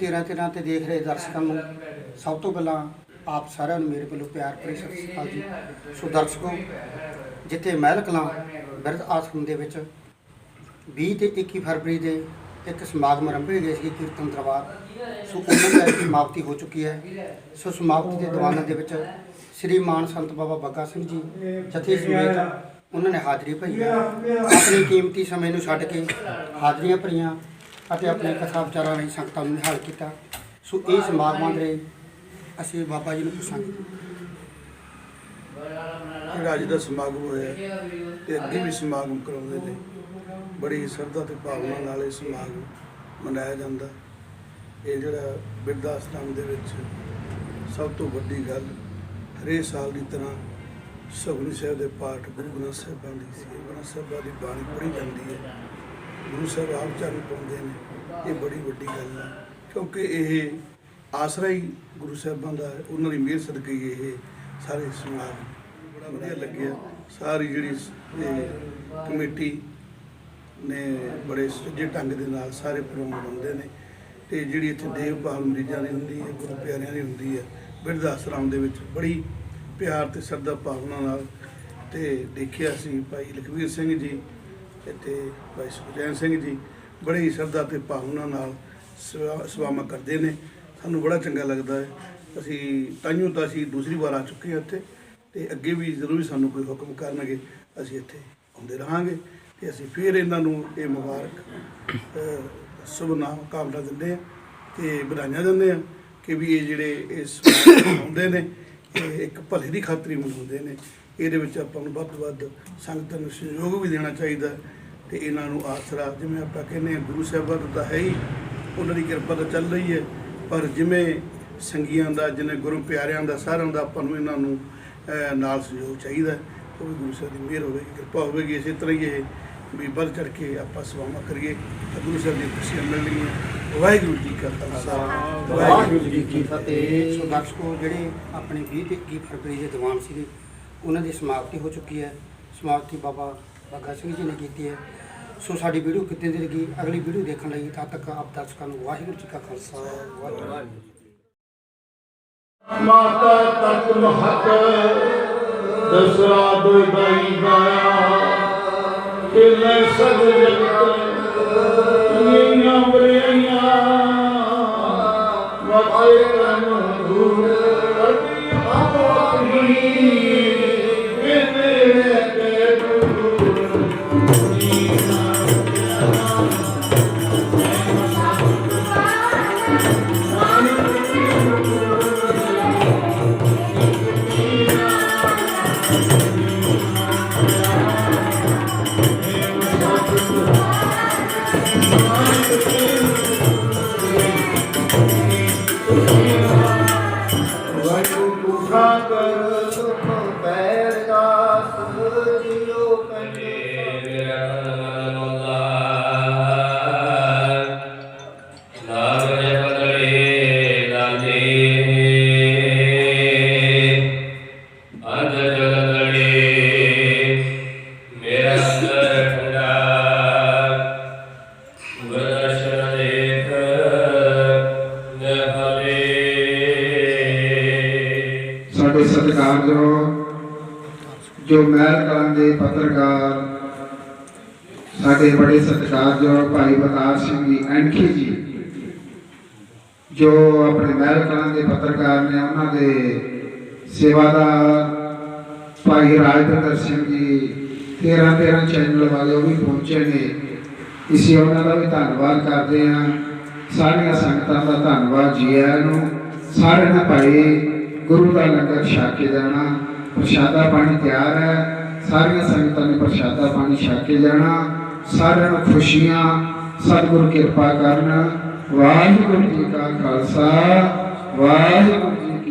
13 13 ਤੇ ਦੇਖ ਰਹੇ ਦਰਸ਼ਕਾਂ ਨੂੰ, ਸਭ ਤੋਂ ਪਹਿਲਾਂ ਆਪ ਸਾਰਿਆਂ ਨੂੰ ਮੇਰੇ ਵੱਲੋਂ ਪਿਆਰ ਭਰੀ ਸਤਿ ਸ਼੍ਰੀ ਅਕਾਲ ਜੀ। ਸੋ ਦਰਸ਼ਕੋ, ਜਿੱਥੇ ਮਹਿਲ ਕਲਾਂ ਬਿਰਧ ਆਸ਼ਰਮ ਦੇ ਵਿੱਚ 20 ਤੇ 21 ਫਰਵਰੀ ਦੇ ਇੱਕ ਸਮਾਗਮ ਆਰੰਭੇ ਗਏ ਸੀ ਕੀਰਤਨ ਦਰਬਾਰ, ਸੋ ਉਹਨਾਂ ਦੀ ਸਮਾਪਤੀ ਹੋ ਚੁੱਕੀ ਹੈ। ਸੋ ਸਮਾਪਤੀ ਦੇ ਦੀਵਾਨਾਂ ਦੇ ਵਿੱਚ ਸ੍ਰੀ ਮਾਨ ਸੰਤ ਬਾਬਾ ਬੱਗਾ ਸਿੰਘ ਜੀ, ਜਥੇ ਸਮੇਤ ਉਹਨਾਂ ਨੇ ਹਾਜ਼ਰੀ ਭਰੀ ਹੈ। ਆਪਣੀ ਕੀਮਤੀ ਸਮੇਂ ਨੂੰ ਛੱਡ ਕੇ ਹਾਜ਼ਰੀਆਂ ਭਰੀਆਂ ਅਤੇ ਆਪਣੇ ਕਥਾ ਵਿਚਾਰਾਂ ਰਾਹੀਂ ਸੰਗਤਾਂ ਨੂੰ ਨਿਹਾਲ ਕੀਤਾ। ਸੋ ਇਹ ਸਮਾਗਮਾਂ ਦੇ ਅਸੀਂ ਬਾਬਾ ਜੀ ਨੂੰ ਪੁੱਛਾਂਗੇ। ਜਿਹੜਾ ਅੱਜ ਦਾ ਸਮਾਗਮ ਹੋਇਆ ਤੇ ਅੱਗੇ ਵੀ ਸਮਾਗਮ ਕਰਾਉਂਦੇ ਨੇ। ਬੜੀ ਸ਼ਰਧਾ ਤੇ ਭਾਵਨਾ ਨਾਲ ਇਹ ਸਮਾਗਮ ਮਨਾਇਆ ਜਾਂਦਾ। ਇਹ ਜਿਹੜਾ ਬਿਰਧ ਆਸ਼ਰਮ ਦੇ ਵਿੱਚ ਸਭ ਤੋਂ ਵੱਡੀ ਗੱਲ ਹਰੇਕ ਸਾਲ ਦੀ ਤਰ੍ਹਾਂ ਸੁਖਮਨੀ ਸਾਹਿਬ ਦੇ ਪਾਠ ਗੁਰੂ ਗ੍ਰੰਥ ਸਾਹਿਬਾਂ ਦੀ ਸੀ ਗੁਰੂ ਗ੍ਰੰਥ ਸਾਹਿਬਾਂ ਦੀ ਬਾਣੀ ਪੜ੍ਹੀ ਜਾਂਦੀ ਹੈ। ਗੁਰੂ ਸਾਹਿਬ ਆਪ ਚਰਨ ਪਾਉਂਦੇ ਨੇ, ਇਹ ਬੜੀ ਵੱਡੀ ਗੱਲ ਹੈ। ਕਿਉਂਕਿ ਇਹ ਆਸਰਾ ਹੀ ਗੁਰੂ ਸਾਹਿਬਾਂ ਦਾ ਉਹਨਾਂ ਦੀ ਮਿਹਰ ਸਦਕੇ ਇਹ ਸਾਰੇ ਸਮਾਜ ਬੜਾ ਵਧੀਆ ਲੱਗਿਆ। ਸਾਰੀ ਜਿਹੜੀ ਕਮੇਟੀ ਨੇ ਬੜੇ ਸੁੱਜੇ ਢੰਗ ਦੇ ਨਾਲ ਸਾਰੇ ਪ੍ਰੋਗਰਾਮ ਬਣਾਉਂਦੇ ਨੇ। ਤੇ ਜਿਹੜੀ ਇੱਥੇ ਦੇਵ ਦੇਖਭਾਲ ਮਰੀਜ਼ਾਂ ਦੀ ਹੁੰਦੀ ਹੈ, ਗੁਰੂ ਪਿਆਰਿਆਂ ਦੀ ਹੁੰਦੀ ਹੈ, ਬਿਰਧ ਆਸਰਾਮ ਦੇ ਵਿੱਚ ਬੜੀ ਪਿਆਰ ਤੇ ਸ਼ਰਧਾ ਭਾਵਨਾ ਨਾਲ ਤੇ ਦੇਖਿਆ ਸੀ ਭਾਈ ਲਖਵੀਰ ਸਿੰਘ ਜੀ ਇੱਥੇ ਭਾਈ ਸੁਖਜੈਨ ਸਿੰਘ ਜੀ ਬੜੀ ਸ਼ਰਧਾ ਤੇ ਭਾਵਨਾ ਨਾਲ ਸੇਵਾ- ਸੇਵਾਵਾਂ ਕਰਦੇ ਨੇ। ਸਾਨੂੰ ਬੜਾ ਚੰਗਾ ਲੱਗਦਾ ਹੈ। ਅਸੀਂ ਤਾਈਓ ਤਾਂ ਅਸੀਂ ਦੂਸਰੀ ਵਾਰ ਆ ਚੁੱਕੇ ਹਾਂ ਇੱਥੇ ਤੇ ਅੱਗੇ ਵੀ ਜਦੋਂ ਵੀ ਸਾਨੂੰ ਕੋਈ ਹੁਕਮ ਕਰਨਗੇ ਅਸੀਂ ਇੱਥੇ ਆਉਂਦੇ ਰਹਾਂਗੇ ਤੇ ਅਸੀਂ ਫਿਰ ਇਹਨਾਂ ਨੂੰ ਇਹ ਮੁਬਾਰਕ ਅਹ, ਸ਼ੁਭ ਨਾਮ ਕਾਮਨਾ ਦਿੰਦੇ ਆ ਤੇ ਵਧਾਈਆਂ ਦਿੰਦੇ ਆ ਕਿ ਵੀ ਇਹ ਜਿਹੜੇ ਇਸ ਆਉਂਦੇ ਨੇ ਇੱਕ ਭਲੇ ਦੀ ਖਾਤਰੀ ਹੀ ਮਨਾਉਂਦੇ ਨੇ। ਇਹਦੇ ਵਿੱਚ ਆਪਾਂ ਨੂੰ ਵੱਧ ਤੋਂ ਵੱਧ ਸੰਗਤਾਂ ਨੂੰ ਸਹਿਯੋਗ ਵੀ ਦੇਣਾ ਚਾਹੀਦਾ ਹੈ ਤੇ ਇਹਨਾਂ ਨੂੰ ਆਸਰਾ, ਜਿਵੇਂ ਆਪਾਂ ਕਹਿੰਦੇ ਹਾਂ, ਗੁਰੂ ਸਾਹਿਬਾਂ ਦਾ ਤਾਂ ਹੈ ਹੀ, ਉਹਨਾਂ ਦੀ ਕਿਰਪਾ ਤਾਂ ਚੱਲ ਰਹੀ ਹੈ। ਪਰ ਜਿਵੇਂ ਸੰਗੀਆਂ ਦਾ, ਜਿਵੇਂ ਗੁਰੂ ਪਿਆਰਿਆਂ ਦਾ, ਸਾਰਿਆਂ ਦਾ ਆਪਾਂ ਨੂੰ ਇਹਨਾਂ ਨੂੰ ਨਾਲ ਸਹਿਯੋਗ ਚਾਹੀਦਾ ਉਹ ਵੀ ਗੁਰੂ ਸਾਹਿਬ ਦੀ ਮਿਹਰ ਹੋਵੇਗੀ ਕਿਰਪਾ ਹੋਵੇਗੀ, ਇਸੇ ਤਰ੍ਹਾਂ ਹੀ ਇਹ ਵੀ ਵੱਧ ਚੜ ਕੇ ਆਪਾਂ ਸੇਵਾਵਾਂ ਕਰੀਏ। ਤਾਂ ਗੁਰੂ ਸਾਹਿਬ ਦੀ ਖੁਸ਼ੀਆਂ ਮਿਲਣਗੀਆਂ। ਵਾਹਿਗੁਰੂ ਜੀ ਕਾ ਖਾਲਸਾ। ਵਾਹਿਗੁਰੂ ਜੀ ਕੀ ਫਤਿਹ। ਸੋ ਦਰਸ਼ਕੋ ਜਿਹੜੇ ਆਪਣੇ 20 ਤੇ 21 ਫਰਵਰੀ ਦੇ ਦੀਵਾਨ ਸੀਗੇ ਉਹਨਾਂ ਦੀ ਸਮਾਪਤੀ ਹੋ ਚੁੱਕੀ ਹੈ। ਸਮਾਪਤੀ ਬਾਬਾ ਬੱਗਾ ਸਿੰਘ ਜੀ ਨੇ ਕੀਤੀ ਹੈ। ਸੋ ਸਾਡੀ ਵੀਡੀਓ ਕਿਤੇ ਦੀ ਲੱਗੀ। ਅਗਲੀ ਵੀਡੀਓ ਦੇਖਣ ਲਈ ਤਦ ਤੱਕ ਆਪ ਦਰਸ਼ਕਾਂ ਨੂੰ ਵਾਹਿਗੁਰੂ ਜੀ ਕਾ ਖਾਲਸਾ। ਵਾਹਿਗੁਰੂ ਜੀ ਕੀ ਫਤਿਹ। ਮਾਤਾ ਤਤ ਮਹਤ ਦਸਰਾ ਦੁਦਾਈ ਗਾਇਆ ਕਿਲੇ ਵਾਹਿਗੁਰੂ ਜੋ ਮਹਿਲ ਕਲਾਂ ਦੇ ਪੱਤਰਕਾਰ, ਸਾਡੇ ਬੜੇ ਸਤਿਕਾਰਯੋਗ ਭਾਈ ਬਤਾਰ ਸਿੰਘ ਜੀ ਐਨਖੀ ਜੀ, ਜੋ ਆਪਣੇ ਮਹਿਲ ਕਲਾਂ ਦੇ ਪੱਤਰਕਾਰ ਨੇ ਉਹਨਾਂ ਦੇ ਸੇਵਾਦਾਰ ਭਾਈ ਰਾਜਵਿੰਦਰ ਸਿੰਘ ਜੀ 13 13 ਚੈਨਲ ਵਾਲੇ ਉਹ ਵੀ ਪਹੁੰਚੇ ਨੇ। ਇਸੇ ਉਹਨਾਂ ਦਾ ਵੀ ਧੰਨਵਾਦ ਕਰਦੇ ਹਾਂ। ਸਾਰੀਆਂ ਸੰਗਤਾਂ ਦਾ ਧੰਨਵਾਦ ਜੀ ਆਇਆਂ ਨੂੰ। ਸਾਰਿਆਂ ਨੇ ਭਾਈ ਗੁਰੂ ਦਾ ਲੰਗਰ ਛਕ ਕੇ ਜਾਣਾ ਪ੍ਰਸ਼ਾਦਾ ਪਾਣੀ ਤਿਆਰ ਹੈ। ਸਾਰੀਆਂ ਸੰਗਤਾਂ ਨੇ ਪ੍ਰਸ਼ਾਦਾ ਪਾਣੀ ਛਕ ਕੇ ਜਾਣਾ ਸਾਰਿਆਂ ਨੂੰ ਖੁਸ਼ੀਆਂ, ਸਤਿਗੁਰ ਕਿਰਪਾ ਕਰਨ। ਵਾਹਿਗੁਰੂ ਜੀ ਕਾ ਖਾਲਸਾ, ਵਾਹਿਗੁਰੂ ਜੀ